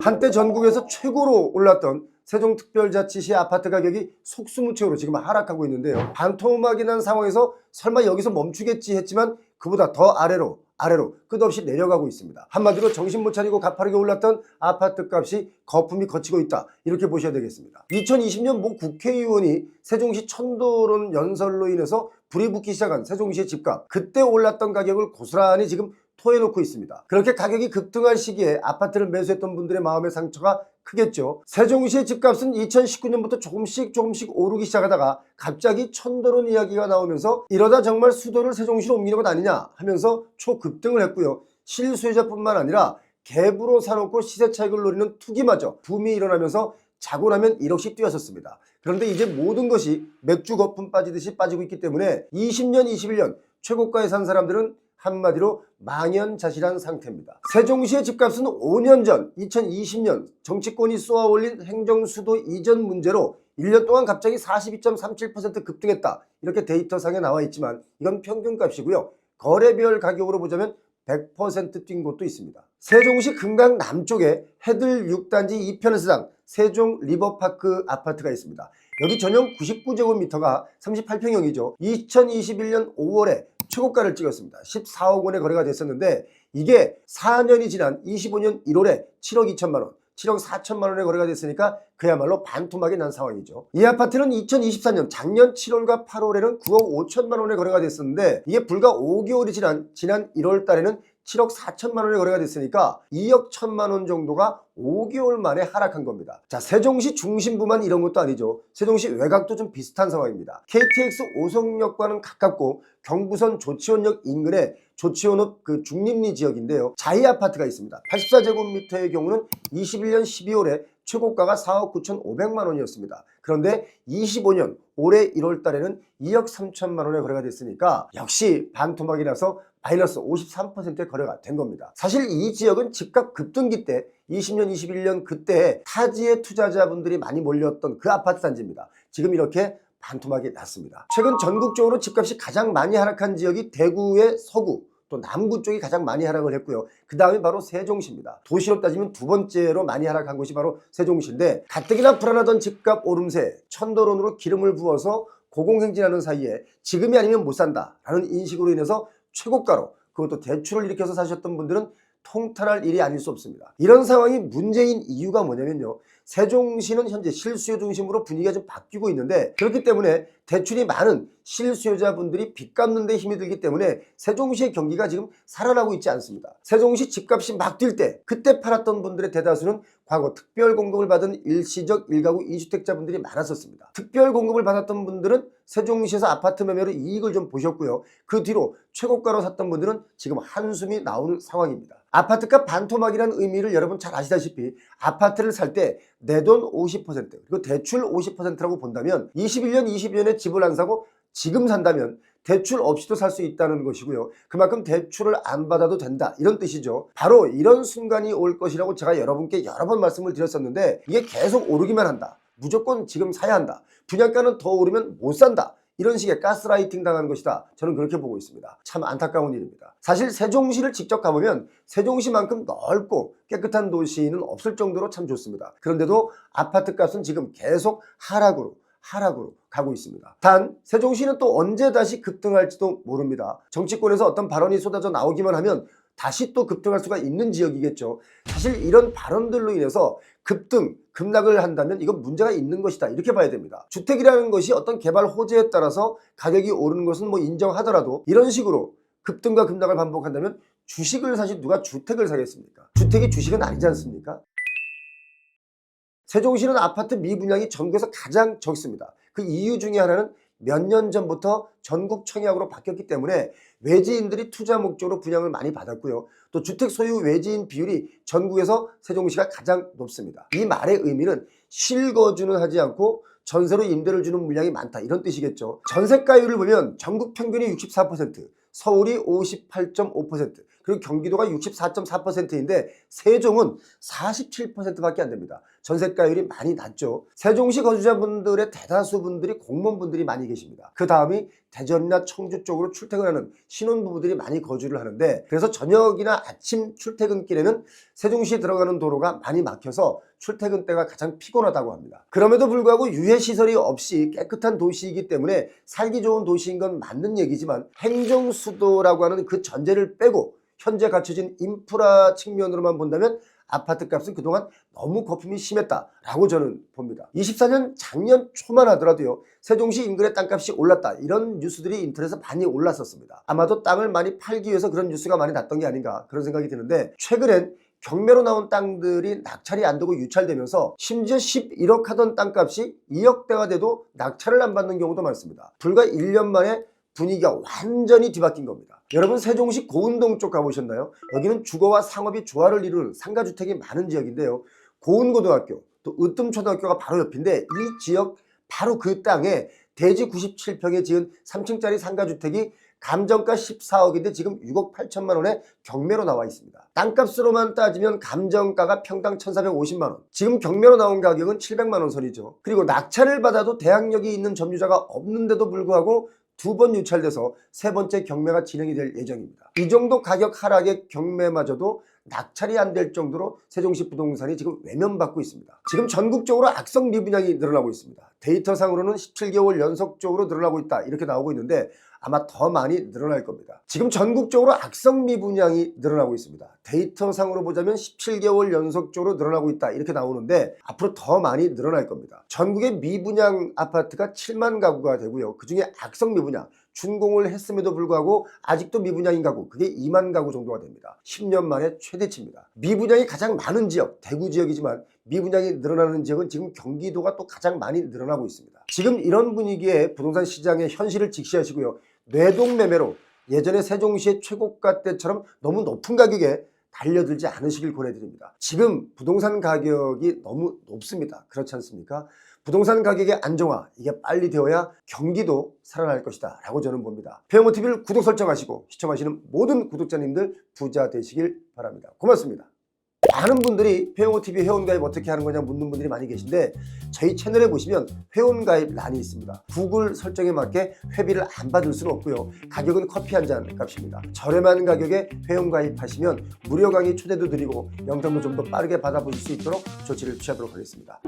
한때 전국에서 최고로 올랐던 세종특별자치시 아파트 가격이 속수무책으로 지금 하락하고 있는데요. 반토막이 난 상황에서 설마 여기서 멈추겠지 했지만 그보다 더 아래로 아래로 끝없이 내려가고 있습니다. 한마디로 정신 못 차리고 가파르게 올랐던 아파트 값이 거품이 거치고 있다. 이렇게 보셔야 되겠습니다. 2020년 모 국회의원이 세종시 천도론 연설로 인해서 불이 붙기 시작한 세종시의 집값 그때 올랐던 가격을 고스란히 지금 토해놓고 있습니다. 그렇게 가격이 급등할 시기에 아파트를 매수했던 분들의 마음의 상처가 크겠죠. 세종시의 집값은 2019년부터 조금씩 조금씩 오르기 시작하다가 갑자기 천도론 이야기가 나오면서 이러다 정말 수도를 세종시로 옮기는 것 아니냐 하면서 초급등을 했고요. 실수요자뿐만 아니라 갭으로 사놓고 시세 차익을 노리는 투기마저 붐이 일어나면서 자고 나면 1억씩 뛰었었습니다. 그런데 이제 모든 것이 맥주 거품 빠지듯이 빠지고 있기 때문에 20년, 21년 최고가에 산 사람들은 한마디로 망연자실한 상태입니다. 세종시의 집값은 5년 전 2020년 정치권이 쏘아올린 행정수도 이전 문제로 1년 동안 갑자기 42.37% 급등했다. 이렇게 데이터상에 나와 있지만 이건 평균값이고요. 거래별 가격으로 보자면 100%뛴 곳도 있습니다. 세종시 금강 남쪽에 해들 6단지 2편의상 세종 리버파크 아파트가 있습니다. 여기 전용 99제곱미터가 38평형이죠. 2021년 5월에 최고가를 찍었습니다. 14억 원에 거래가 됐었는데 이게 4년이 지난 25년 1월에 7억 2천만 원, 7억 4천만 원에 거래가 됐으니까 그야말로 반토막이 난 상황이죠. 이 아파트는 2024년 작년 7월과 8월에는 9억 5천만 원에 거래가 됐었는데 이게 불과 5개월이 지난 지난 1월 달에는 7억 4천만 원에 거래가 됐으니까 2억 1천만 원 정도가 5개월 만에 하락한 겁니다. 자, 세종시 중심부만 이런 것도 아니죠. 세종시 외곽도 좀 비슷한 상황입니다. KTX 오송역과는 가깝고 경부선 조치원역 인근에 조치원읍 그 중림리 지역인데요. 자이 아파트가 있습니다. 84제곱미터의 경우는 21년 12월에 최고가가 4억 9천5백만 원이었습니다. 그런데 25년 올해 1월 달에는 2억 3천만 원에 거래가 됐으니까 역시 반토막이라서 마이너스 53%의 거래가 된 겁니다. 사실 이 지역은 집값 급등기 때 20년, 21년 그때 타지의 투자자분들이 많이 몰렸던 그 아파트 단지입니다. 지금 이렇게 반토막이 났습니다. 최근 전국적으로 집값이 가장 많이 하락한 지역이 대구의 서구, 또 남구 쪽이 가장 많이 하락을 했고요. 그 다음에 바로 세종시입니다. 도시로 따지면 두 번째로 많이 하락한 곳이 바로 세종시인데 가뜩이나 불안하던 집값 오름세 천도론으로 기름을 부어서 고공행진하는 사이에 지금이 아니면 못 산다라는 인식으로 인해서 최고가로 그것도 대출을 일으켜서 사셨던 분들은 통탄할 일이 아닐 수 없습니다. 이런 상황이 문제인 이유가 뭐냐면요. 세종시는 현재 실수요 중심으로 분위기가 좀 바뀌고 있는데 그렇기 때문에 대출이 많은 실수요자분들이 빚 갚는 데 힘이 들기 때문에 세종시의 경기가 지금 살아나고 있지 않습니다. 세종시 집값이 막 뛸 때 그때 팔았던 분들의 대다수는 과거 특별 공급을 받은 일시적 일가구 2주택자분들이 많았었습니다. 특별 공급을 받았던 분들은 세종시에서 아파트 매매로 이익을 좀 보셨고요. 그 뒤로 최고가로 샀던 분들은 지금 한숨이 나오는 상황입니다. 아파트값 반토막이라는 의미를 여러분 잘 아시다시피 아파트를 살 때내 돈 50% 그리고 대출 50%라고 본다면 21년 22년에 집을 안 사고 지금 산다면 대출 없이도 살 수 있다는 것이고요. 그만큼 대출을 안 받아도 된다. 이런 뜻이죠. 바로 이런 순간이 올 것이라고 제가 여러분께 여러 번 말씀을 드렸었는데 이게 계속 오르기만 한다. 무조건 지금 사야 한다. 분양가는 더 오르면 못 산다. 이런 식의 가스라이팅 당한 것이다. 저는 그렇게 보고 있습니다. 참 안타까운 일입니다. 사실 세종시를 직접 가보면 세종시만큼 넓고 깨끗한 도시는 없을 정도로 참 좋습니다. 그런데도 아파트 값은 지금 계속 하락으로 하락으로 가고 있습니다. 단 세종시는 또 언제 다시 급등할지도 모릅니다. 정치권에서 어떤 발언이 쏟아져 나오기만 하면 다시 또 급등할 수가 있는 지역이겠죠. 사실 이런 발언들로 인해서 급등, 급락을 한다면 이건 문제가 있는 것이다. 이렇게 봐야 됩니다. 주택이라는 것이 어떤 개발 호재에 따라서 가격이 오르는 것은 뭐 인정하더라도 이런 식으로 급등과 급락을 반복한다면 주식을 사실 누가 주택을 사겠습니까? 주택이 주식은 아니지 않습니까? 세종시는 아파트 미분양이 전국에서 가장 적습니다. 그 이유 중에 하나는 몇 년 전부터 전국 청약으로 바뀌었기 때문에 외지인들이 투자 목적으로 분양을 많이 받았고요. 또 주택 소유 외지인 비율이 전국에서 세종시가 가장 높습니다. 이 말의 의미는 실거주는 하지 않고 전세로 임대를 주는 물량이 많다 이런 뜻이겠죠. 전세가율을 보면 전국 평균이 64%, 서울이 58.5%, 그리고 경기도가 64.4%인데 세종은 47%밖에 안 됩니다. 전세가율이 많이 낮죠. 세종시 거주자분들의 대다수 분들이 공무원분들이 많이 계십니다. 그 다음이 대전이나 청주 쪽으로 출퇴근하는 신혼부부들이 많이 거주를 하는데 그래서 저녁이나 아침 출퇴근길에는 세종시에 들어가는 도로가 많이 막혀서 출퇴근 때가 가장 피곤하다고 합니다. 그럼에도 불구하고 유해시설이 없이 깨끗한 도시이기 때문에 살기 좋은 도시인 건 맞는 얘기지만 행정수도라고 하는 그 전제를 빼고 현재 갖춰진 인프라 측면으로만 본다면 아파트 값은 그동안 너무 거품이 심했다라고 저는 봅니다. 24년 작년 초만 하더라도요. 세종시 인근의 땅값이 올랐다. 이런 뉴스들이 인터넷에 많이 올랐었습니다. 아마도 땅을 많이 팔기 위해서 그런 뉴스가 많이 났던 게 아닌가 그런 생각이 드는데 최근엔 경매로 나온 땅들이 낙찰이 안 되고 유찰되면서 심지어 11억 하던 땅값이 2억대가 돼도 낙찰을 안 받는 경우도 많습니다. 불과 1년 만에 분위기가 완전히 뒤바뀐 겁니다. 여러분 세종시 고운동 쪽 가보셨나요? 여기는 주거와 상업이 조화를 이루는 상가주택이 많은 지역인데요. 고운고등학교 또 으뜸초등학교가 바로 옆인데 이 지역 바로 그 땅에 대지 97평에 지은 3층짜리 상가주택이 감정가 14억인데 지금 6억 8천만 원에 경매로 나와 있습니다. 땅값으로만 따지면 감정가가 평당 1,450만 원. 지금 경매로 나온 가격은 700만 원 선이죠. 그리고 낙찰을 받아도 대항력이 있는 점유자가 없는데도 불구하고 두 번 유찰돼서 세 번째 경매가 진행이 될 예정입니다. 이 정도 가격 하락의 경매마저도 낙찰이 안 될 정도로 세종시 부동산이 지금 외면받고 있습니다. 지금 전국적으로 악성 미분양이 늘어나고 있습니다. 데이터상으로는 17개월 연속적으로 늘어나고 있다 이렇게 나오고 있는데 아마 더 많이 늘어날 겁니다. 지금 전국적으로 악성 미분양이 늘어나고 있습니다. 데이터상으로 보자면 17개월 연속적으로 늘어나고 있다 이렇게 나오는데 앞으로 더 많이 늘어날 겁니다. 전국의 미분양 아파트가 7만 가구가 되고요. 그중에 악성 미분양 준공을 했음에도 불구하고 아직도 미분양인 가구 그게 2만 가구 정도가 됩니다. 10년 만에 최대치입니다. 미분양이 가장 많은 지역 대구 지역이지만 미분양이 늘어나는 지역은 지금 경기도가 또 가장 많이 늘어나고 있습니다. 지금 이런 분위기에 부동산 시장의 현실을 직시하시고요. 뇌동 매매로 예전에 세종시의 최고가 때처럼 너무 높은 가격에 달려들지 않으시길 권해드립니다. 지금 부동산 가격이 너무 높습니다. 그렇지 않습니까? 부동산 가격의 안정화 이게 빨리 되어야 경기도 살아날 것이다 라고 저는 봅니다. 페어모TV를 구독 설정하시고 시청하시는 모든 구독자님들 부자 되시길 바랍니다. 고맙습니다. 많은 분들이 회원TV 회원가입 어떻게 하는 거냐 묻는 분들이 많이 계신데 저희 채널에 보시면 회원가입 란이 있습니다. 구글 설정에 맞게 회비를 안 받을 수는 없고요. 가격은 커피 한 잔 값입니다. 저렴한 가격에 회원가입하시면 무료 강의 초대도 드리고 영상도 좀 더 빠르게 받아보실 수 있도록 조치를 취하도록 하겠습니다.